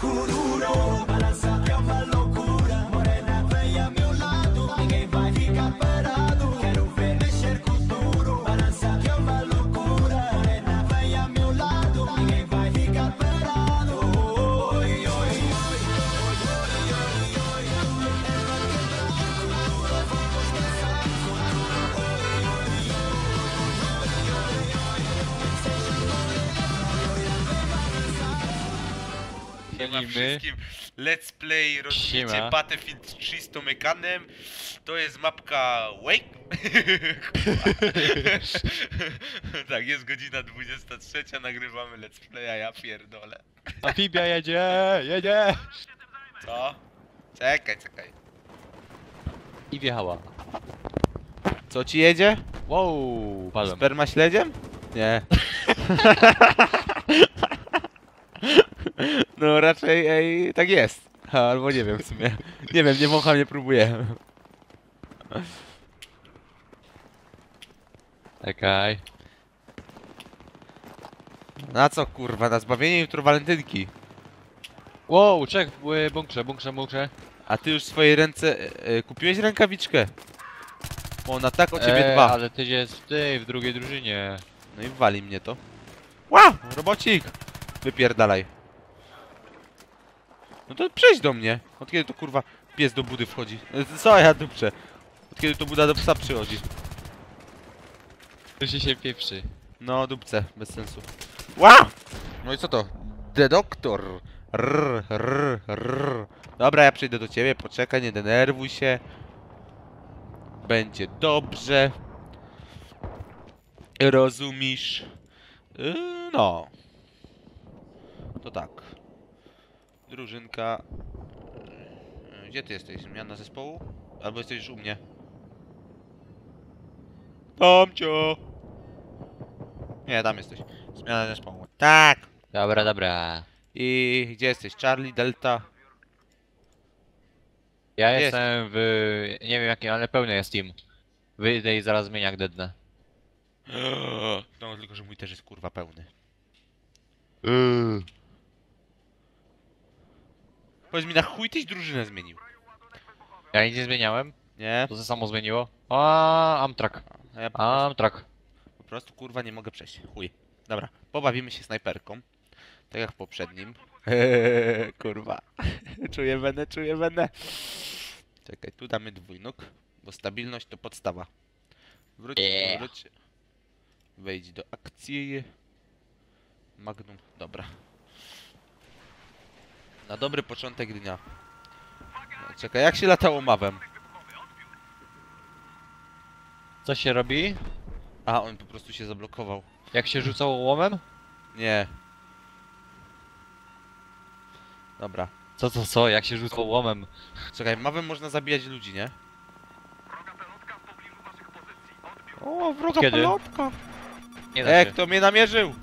Siema Siemimy. wszystkim. Let's play, rozumiecie, Siema. Battlefield 3 z Tomekanem. To jest mapka Wake. tak, jest godzina 23, nagrywamy Let's Playa, ja pierdolę. Amfibia jedzie, jedzie! Co? Czekaj, czekaj. I wjechała. Co ci jedzie? Wow, padłem. Sperma śledziem? Nie. no raczej ej, tak jest. Albo nie wiem w sumie. Nie wiem, nie wącham, nie próbuję. Czekaj. Na co kurwa, na zbawienie jutro walentynki. Wow, czek, y, bunkrze, bunkrze, bunkrze. A ty już w swojej ręce e, e, kupiłeś rękawiczkę? Bo ona tak o ciebie dba. ale ty jest w tej, w drugiej drużynie. No i wali mnie to. Ła! Robocik! Wypierdalaj. No to przejdź do mnie. Od kiedy to kurwa pies do budy wchodzi? E, Co ja dupczę? Od kiedy to buda do psa przychodzi? To się się pieprzy. No dupce, bez sensu. Ła! No i co to? The Doctor. Rrr, rrr, rrr. Dobra, ja przyjdę do ciebie, poczekaj, nie denerwuj się. Będzie dobrze. Rozumisz? Yy, no. To tak. Drużynka. Yy, Gdzie ty jesteś? Zmiana zespołu? Albo jesteś już u mnie? Tomcio! Nie, tam jesteś. Zmiana zespołu. Tak! Dobra, dobra. I gdzie jesteś? Charlie, Delta? Ja Jest. jestem w... nie wiem jakim, ale pełny jest team. Wyjdę i zaraz zmienię jak dednę. No, tylko że mój też jest kurwa pełny. Powiedz mi, na chuj tyś drużynę zmienił? Ja nic nie zmieniałem, Nie? to się samo zmieniło. A, Amtrak, A ja po, Amtrak. po prostu kurwa nie mogę przejść. Chuj. Dobra, pobawimy się snajperką. Tak jak w poprzednim. kurwa. czuję wenę, czuję wenę. Czekaj, tu damy dwójnóg, bo stabilność to podstawa. Wróć, wróć. Wejdź do akcji. Magnum, dobra. Na dobry początek dnia. No, Czekaj, jak się latało mawem? Co się robi? A, on po prostu się zablokował. Jak się rzucało łomem? Nie. Dobra. Co, co, co? Jak się rzucało łomem? Czekaj, mawem można zabijać ludzi, nie? O, wroga Kiedy? pelotka! Nie da E, się. kto mnie namierzył?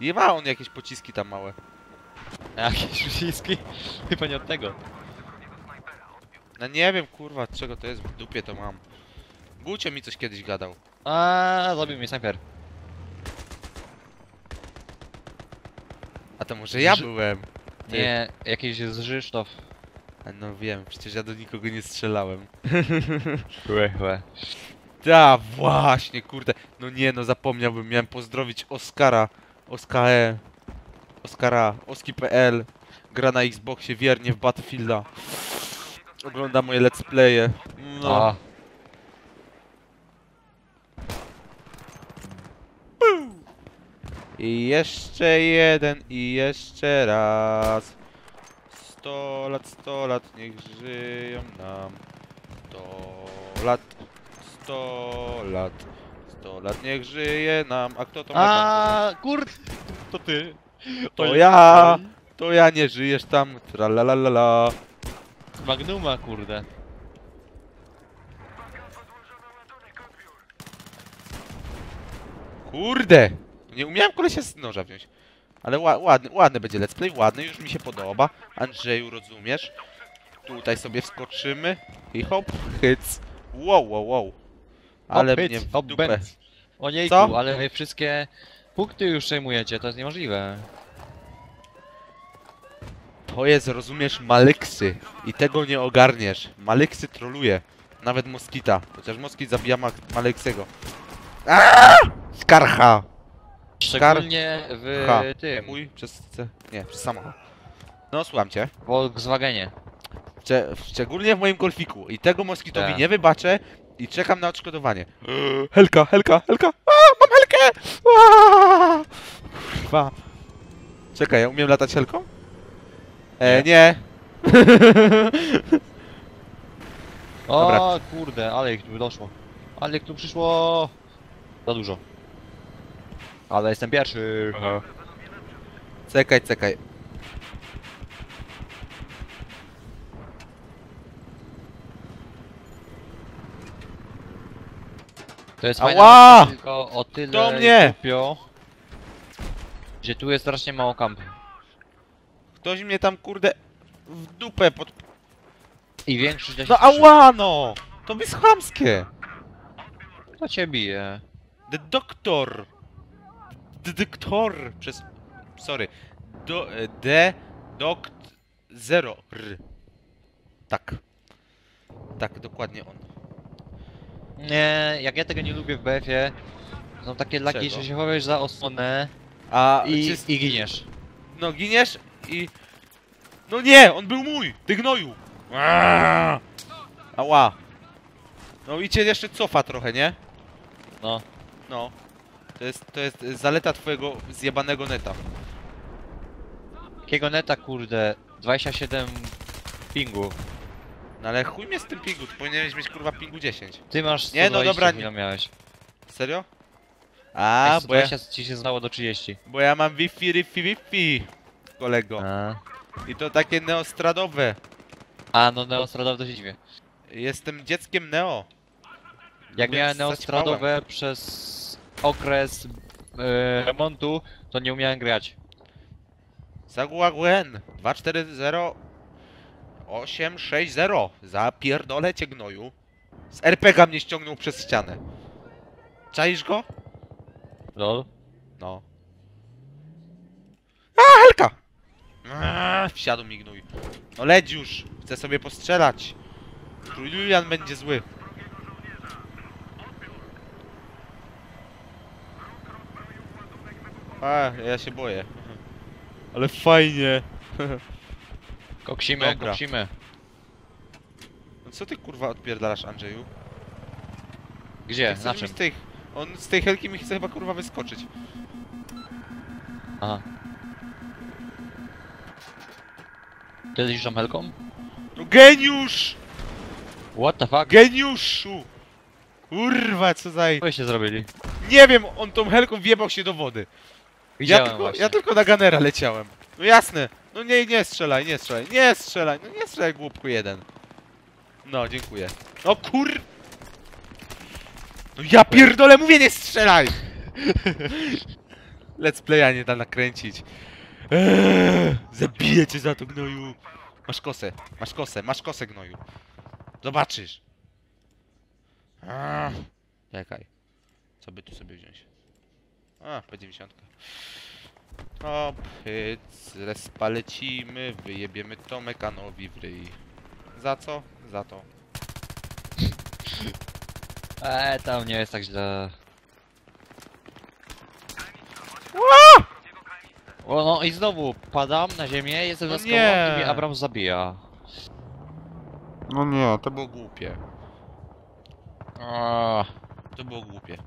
Nie ma on jakieś pociski tam małe. Jakieś uściski? Chyba nie od tego. No nie wiem, kurwa, czego to jest, w dupie to mam. Gucio mi coś kiedyś gadał. A, zabił mnie snajper. A to może ja Ży- byłem? Ty. Nie, jakiś z Żysztof. A No wiem, przecież ja do nikogo nie strzelałem. Łe, łe. Da, właśnie, kurde. No nie, no zapomniałbym, miałem pozdrowić Oskara. Oskae. Oskara, Oski.pl. Gra na Xboxie wiernie w Battlefielda. Ogląda moje let's playe. No. A, I jeszcze jeden i jeszcze raz. Sto lat, sto lat, niech żyją nam. Sto lat, sto lat, sto lat, niech żyje nam. A kto to ma? A, kurde, to ty. To ja! To ja nie żyjesz tam. Tralalala. Magnuma, kurde. Kurde! Nie umiałem kolesia z noża wziąć. Ale ła ładny, ładny będzie let's play, ładny, już mi się podoba. Andrzeju, rozumiesz? Tutaj sobie wskoczymy i hop, hyc. Wow, wow, wow. Ale Hop, mnie w hop, dupę. benz. O niejku, Co? ale wszystkie punkty już przejmujecie, to jest niemożliwe. To jest, rozumiesz, Maleksy. I tego nie ogarniesz. Maleksy troluje. Nawet Moskita. Chociaż Moskit zabija Ma Maleksego. Aaaa! Skarcha! Szczególnie w Ha. tym, Mój przez C. Nie, przez samochód. No, słucham cię. w Volkswagenie. Cze szczególnie w moim golfiku. I tego Moskitowi Tak. nie wybaczę. I czekam na odszkodowanie. Helka, Helka, Helka! A, Helkę! Kurwa. Czekaj, ja umiem latać Helką? E, nie. O Dobra. kurde, ale ich tu doszło. Ale ich tu przyszło. Za dużo. Ale jestem pierwszy. Czekaj, czekaj. To jest Ała! fajne, tylko o tyle Do mnie! głupio, że tu jest strasznie mało kamp. Ktoś mnie tam, kurde, w dupę pod... I większość No ała, no! To jest chamskie! To cię bije. The Doctor! The Doctor! Przez... Sorry. Do... e, The... Doct... Zero. R. Tak. Tak, dokładnie on. Nie, jak ja tego nie lubię w BF-ie, są takie laki, Czego? że się chowasz za osłonę A... i, czy- i giniesz. No giniesz i... No nie! On był mój! Ty gnoju! Aaaa! Ała! No i cię jeszcze cofa trochę, nie? No. No. To jest, to jest zaleta twojego zjebanego neta. Jakiego neta kurde, 27 pingu. No ale chuj mnie z tym pingu, ty powinieneś mieć kurwa pingu 10. Ty masz 120 Nie, no dobra, chwilę miałeś. Serio? A, bo ja, 120 ci się znało do 30. bo ja mam Wi-Fi, Wi-Fi, Wi-Fi, kolego. A, I to takie neostradowe. A no Neostradowe to się dziwię. Jestem dzieckiem neo. Jak Więc miałem. Neostradowe przez okres e, remontu, to nie umiałem grać. Zaguaguen 240 860 Zapierdolę cię gnoju. Z RPG mnie ściągnął przez ścianę. Czaisz go? Lol. No. A, Helka! Eee, wsiadł mi gnój. No leć już, chcę sobie postrzelać. Julian będzie zły. A, ja się boję. Ale fajnie. Koksimy, Dobra. koksimy. No co ty kurwa odpierdalasz Andrzeju? Gdzie? Na mi czym? Z tych, on z tej helki mi chce chyba kurwa wyskoczyć. Aha. Ty jesteś tą helką? No geniusz! What the fuck? Geniuszu! Kurwa, co za... Co się zrobili? Nie wiem, on tą helką wjebał się do wody. Ja Widziałem tylko, właśnie. ja tylko na Gunnera leciałem. No jasne. No nie, nie strzelaj, nie strzelaj, nie strzelaj. No nie strzelaj, głupku jeden. No, dziękuję. O kur... No ja pierdolę, mówię nie strzelaj! Let's playa nie da nakręcić. Eee, zabiję cię za to, gnoju. Masz kosę, masz kosę, masz kosę, gnoju. Zobaczysz. Eee, Czekaj. Co by tu sobie wziąć? A, P90. O, pyc, respa lecimy, wyjebiemy to mekanowi w ryj. Za co? Za to. Eee, tam nie jest tak źle. O no i znowu padam na ziemię, jestem No za skałą nie. i mnie Abrams zabija. No nie, to było głupie. Aaaa. To było głupie.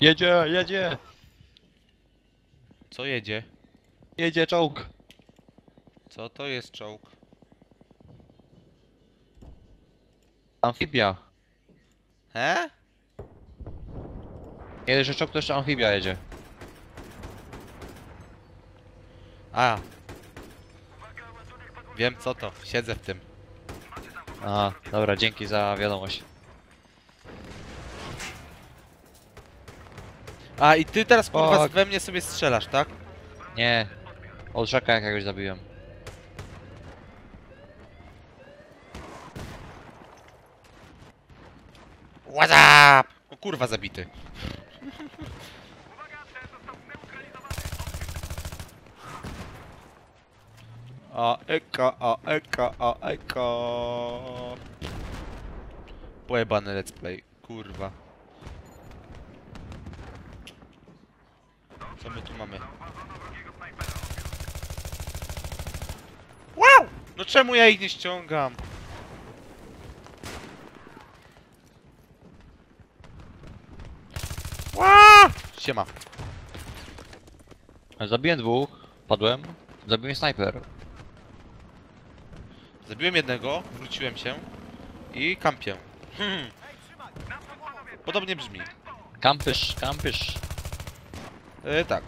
Jedzie, jedzie! Co jedzie? Jedzie czołg! Co to jest czołg? Amfibia. He? Jedzie, że czołg to jeszcze amfibia jedzie. A. Wiem co to, siedzę w tym. A, dobra, dzięki za wiadomość. A i ty teraz kurwa Fuck. we mnie sobie strzelasz, tak? Nie. Od rzeka jakiegoś zabiłem. What's up? O kurwa zabity. A eka, a eka, a eka. Pojebany let's play, kurwa. Co my tu mamy? Wow! No czemu ja ich nie ściągam? Ła! Siema. Zabiłem dwóch, padłem. Zabiłem snajper. Zabiłem jednego, wróciłem się i kampię. Podobnie brzmi. Kampysz, kampysz. E, tak.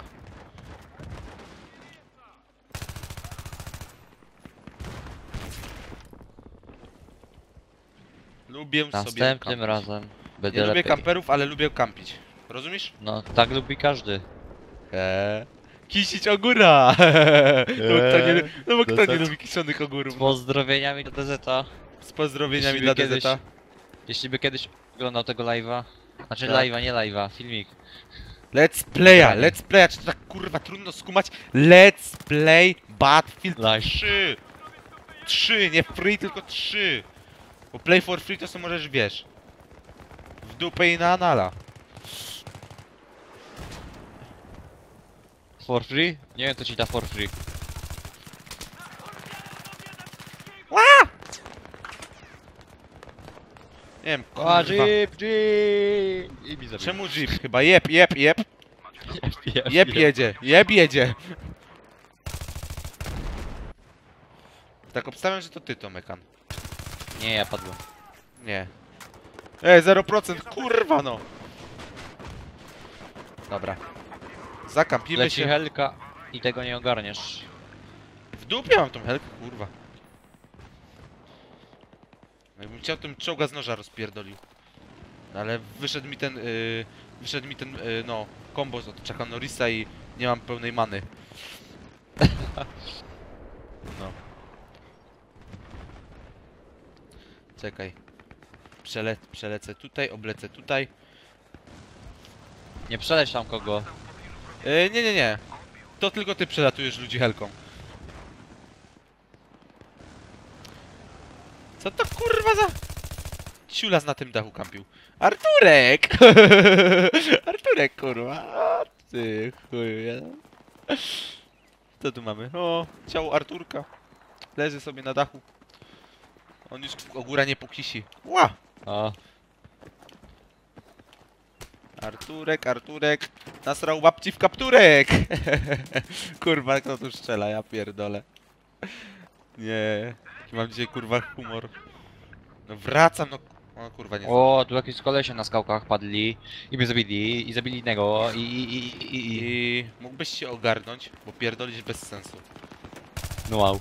Lubię sobie Następnym kampić. razem będę Nie lubię lepiej. kamperów, ale lubię kampić. Rozumiesz? No, tak lubi każdy. Eee. Kisić ogóra! no, kto nie, no bo kto nie lubi kiszonych ogórów? Z pozdrowieniami do DZ-a. Z pozdrowieniami dla kiedyś- DZ-a. Jeśli by kiedyś oglądał tego live'a. Znaczy Tak. live'a, nie live'a, filmik. Let's playa, let's playa, czy to tak kurwa trudno skumać? Let's play Battlefield Live. 3! 3, nie free, tylko 3! Bo play for free to co możesz, wiesz. W dupę i na anala. For free? Nie wiem co ci da for free. Nie wiem, A, kurwa. jeep, jeep! I mi zabił. Czemu jeep? Chyba jeb, jeb, jeb. Jeb, Jeb jedzie, jeb jedzie. Tak obstawiam, że to ty, Tomekan. Nie, ja padłem. Nie. Ej, 0%, kurwa no! Dobra. Zakampimy Leci się. helka i tego nie ogarniesz. W dupie mam tą helkę, kurwa. Chciał, tym czołga z noża rozpierdolił. No ale wyszedł mi ten, yy, wyszedł mi ten, yy, no, kombo od Chucka Norrisa i nie mam pełnej many. No. Czekaj. Przele przelecę tutaj, oblecę tutaj. Nie przeleć tam kogo. Yy, nie, nie, nie. To tylko ty przelatujesz ludzi helką. Co to kurwa za... Ciulas na tym dachu kampił. Arturek! Arturek kurwa. A ty chuje. Co tu mamy? O, ciało Arturka. Leży sobie na dachu. On już ogóra nie pokisi. Ła! A, Arturek, Arturek, nasrał babci w kapturek! kurwa, kto tu strzela, ja pierdolę. Nie, jaki mam dzisiaj kurwa humor. No wracam, no... O kurwa, nie o, tu jakieś kolesie na skałkach padli i mnie zabili, i zabili innego, i, i, i, i, i. I mógłbyś się ogarnąć, bo pierdolisz bez sensu. No wow.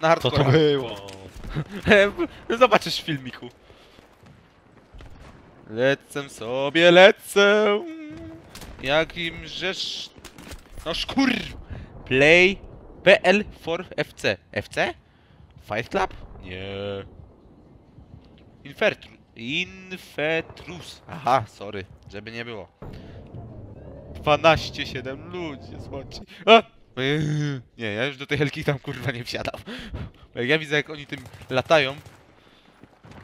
Na Co to hardcore. było? Zobaczysz w filmiku. Lecę sobie, lecę. Jakim żesz... No szkur... Play PL for FC. FC? Fight Club? Nie. Infertru... Infetrus. Aha, sorry, żeby nie było. 12-7 ludzie, słoci. A! Eee, Nie, ja już do tej helki tam kurwa nie wsiadam. Jak ja widzę jak oni tym latają,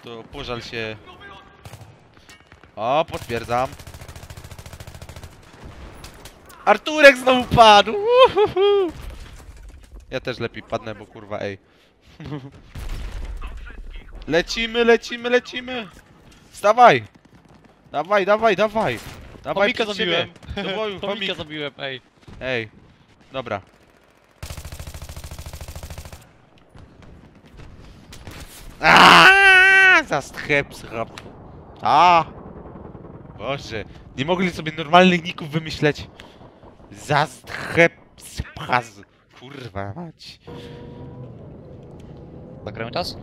to pożal się. O, potwierdzam. Arturek znowu padł! Uhuhu. Ja też lepiej padnę, bo kurwa ej. Lecimy, lecimy, lecimy! Wstawaj! Dawaj, dawaj, dawaj! Dawaj Chomika przed zabiłem. Do boju, Chomika chomik. zabiłem, ej. Ej, dobra. Aaaa! Zaschep, schrap. A! Boże, nie mogli sobie normalnych ników wymyśleć. Zaschep, spraz. Kurwa mać. Zagramy czas?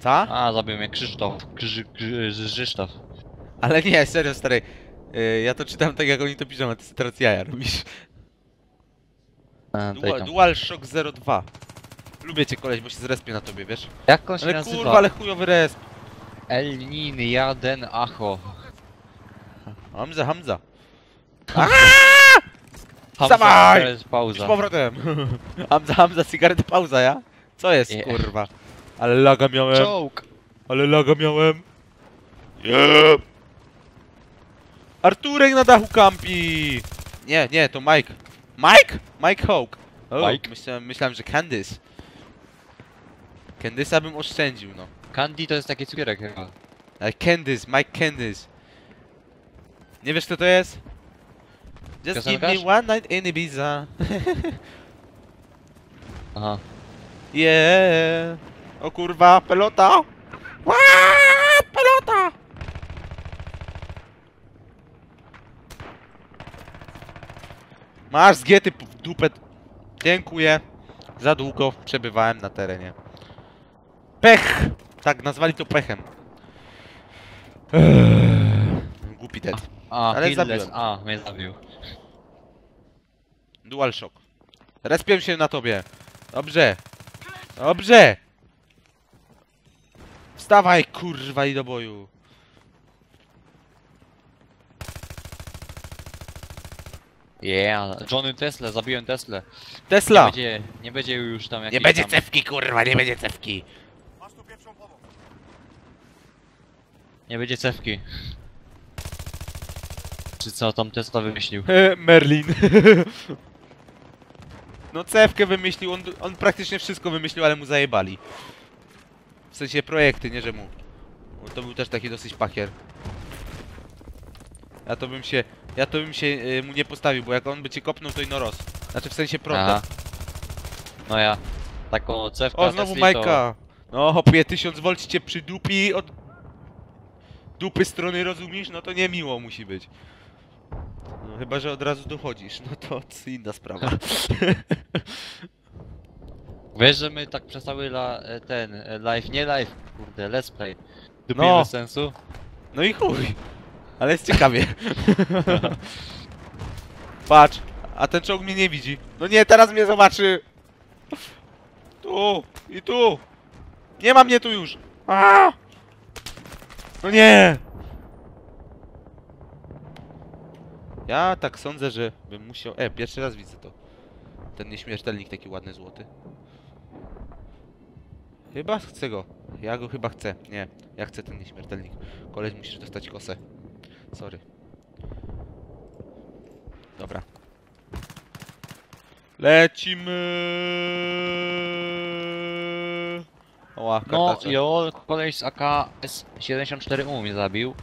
Co? A, zabił mnie Krzysztof. Krzy, krzy, Krzysztof. Ale nie, serio stary. Y, ja to czytam tak jak oni to piszą, a ty teraz jaja robisz. A, Dual, DualShock 02. Lubię cię koleś, bo się zrespię na tobie, wiesz? Jak on się Ale nazywa? kurwa, ale chujowy resp. El Nin Jaden Acho. Hamza, Hamza. Hamza, teraz Z powrotem. Hamza, Hamza, cigarety, pauza, ja? Co jest, Nie. kurwa? Ale laga miałem, Czołg! ale laga miałem. Jeb. Arturek na dachu kampi! Nie, nie, to Mike. Mike? Mike Hawk. O, Mike? Myślałem, myślałem, że Candice. Candice'a bym oszczędził, no. Candy to jest taki cukierek chyba. Ale Candice, Mike Candice. Nie wiesz kto to jest? Just give me Piosenkarz? one night in Ibiza. Aha. Yeah. O kurwa, pelota! Ła, pelota! Masz zgiety w dupę. Dziękuję. Za długo przebywałem na terenie. Pech! Tak, nazwali to pechem. Eee, Głupi dead. A, Ale Ale zabiłem. A, mnie zabił. DualShock. Respię się na tobie. Dobrze. Dobrze. Wstawaj, kurwa, i do boju. Yeah, Johnny Tesla, zabiłem Tesla. Nie Tesla. będzie, nie będzie już tam jakiś Nie będzie tam... cewki, kurwa, nie będzie cewki. Nie będzie cewki. Czy co tam Tesla wymyślił? Merlin. no cewkę wymyślił, on, on praktycznie wszystko wymyślił, ale mu zajebali. W sensie projekty, nie że mu. Bo to był też taki dosyć pakier. Ja to bym się, ja to bym się e, mu nie postawił, bo jak on by cię kopnął, to i no roz. Znaczy w sensie. Aha. No ja. Taką cewkę O, znowu Tesli Majka! No, hopie, 1000 volt cię przydupi od dupy strony, rozumiesz? No to nie miło musi być. Chyba, że od razu dochodzisz, no to inna sprawa. Wiesz, że my tak przez cały la, e, ten e, live, nie live, kurde, let's play. Dupie No. sensu. No i chuj. Ale jest ciekawie. Patrz, a ten czołg mnie nie widzi. No nie, teraz mnie zobaczy. Tu i tu. Nie ma mnie tu już. A! No nie. Ja tak sądzę, że bym musiał... E, pierwszy raz widzę to. Ten nieśmiertelnik taki ładny, złoty. Chyba chcę go. Ja go chyba chcę. Nie, ja chcę ten nieśmiertelnik. Koleś musisz dostać kosę. Sorry. Dobra. Lecimy. Oła, No, koleś z AK S74U mnie zabił.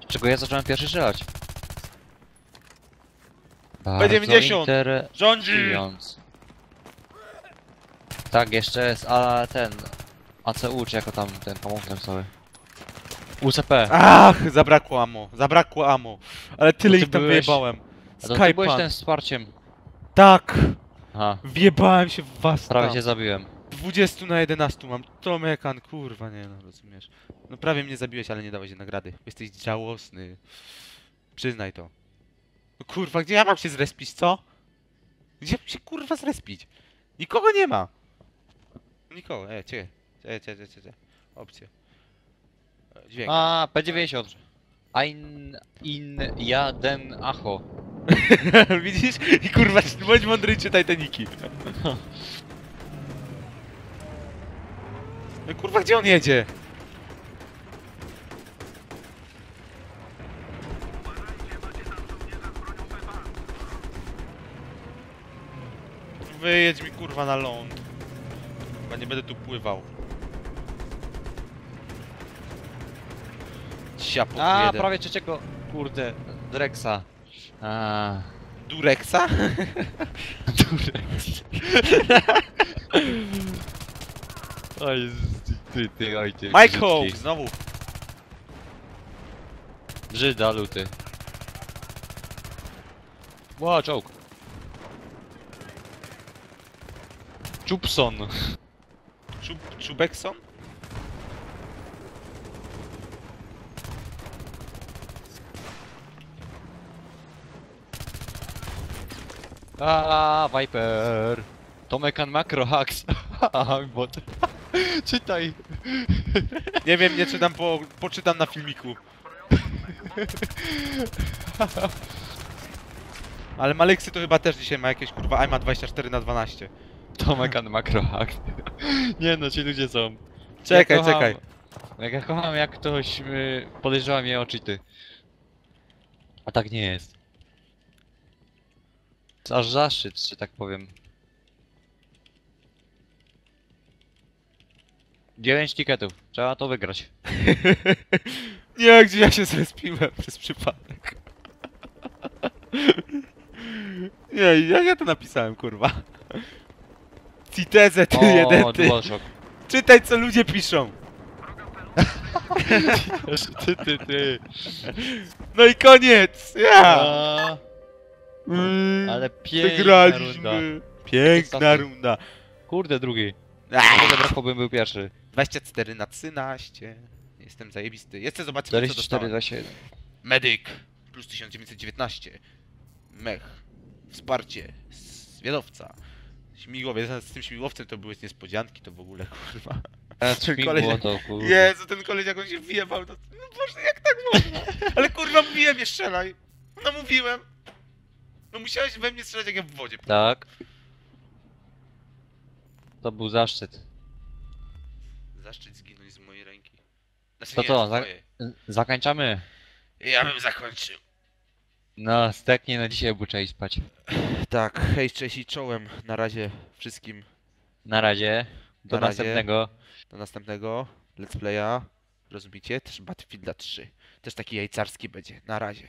Z czego ja zacząłem pierwszy strzelać. Bardzo P90. Rządzi! Tak, jeszcze jest a ten ACU, czy jako tam ten komputer cały. UCP. Ach, zabrakło amo, zabrakło amo. Ale tyle ty ich tam byłeś- wyjebałem. A to ty byłeś Skype ten wsparciem. Tak! Aha, Wjebałem się w was prawie tam. cię zabiłem. 20 na 11 mam. Tomekan, kurwa, nie no, rozumiesz. No prawie mnie zabiłeś, ale nie dałeś jej nagrady. Jesteś żałosny. Przyznaj to. No kurwa, gdzie ja mam się zrespić, co? Gdzie mam się kurwa zrespić? Nikogo nie ma. Nikogo, e, cie, cie, cie, cie, cie, cie. Opcje. Dźwięk. A, P90. Ein, in, ja, den, acho. Widzisz? I kurwa, bądź mądry i czytaj te niki. No kurwa, gdzie on jedzie? Wyjedź mi kurwa na ląd. Chyba nie będę tu pływał. Siapo A, jeden. prawie trzeciego, kurde, Drexa. A, Durexa? Durex. Oj, ty, ty, oj, ty. Mike. Hawk, znowu. Brzyda, luty. Ła, czołg. Chupson. Czub, Czubekson? A, Viper. Tomekan Macro Hacks. Bot. Czytaj. Nie wiem, nie czytam, po, poczytam na filmiku. Ale Maleksy to chyba też dzisiaj ma jakieś kurwa AIMA 24 na 12 Tomek and Macrohack. Nie no, ci ludzie są. Czekaj, ja kocham, czekaj. Jak ja kocham, jak ktoś y, podejrzewa mnie o cheaty. A tak nie jest. Aż zaszczyt, że tak powiem. 9 tiketów, trzeba to wygrać. Nie, gdzie ja się zrespiłem przez przypadek. Nie, jak ja to napisałem, kurwa? Citezę, ty jeden, ty. DualShock. Czytaj, co ludzie piszą. ty, ty, ty. No i koniec! Ja! A, Mm, ale piękna runda. Wygraliśmy. Piękna Ostatni. runda. Kurde, drugi. Ach, Tego brakło, bym był pierwszy. 24 na 13. Jestem zajebisty. Jeszcze zobaczymy, co 44, dostałem. 27. Medyk plus 1919. Mech. Wsparcie. Zwiadowca. Śmigłowiec. Z tym śmigłowcem to były niespodzianki, to w ogóle kurwa. A Ten koleś- to kurde. Jezu, ten koleś jak on się wjebał, to... No Boże, jak tak można? Ale kurwa mówiłem, nie strzelaj. No mówiłem. No musiałeś we mnie strzelać jak ja w wodzie. Tak. To był zaszczyt. Zaszczyt zginąć z mojej ręki. Znaczy, To nie, co, z za- twojej. Zakończamy. Ja bym zakończył. No, steknie na dzisiaj obuczę i spać. Tak, hej, cześć i czołem. Na razie wszystkim Na razie. Do Na razie. następnego. do następnego let's playa. Rozumiecie? Też Battlefielda 3. Też taki jajcarski będzie. Na razie.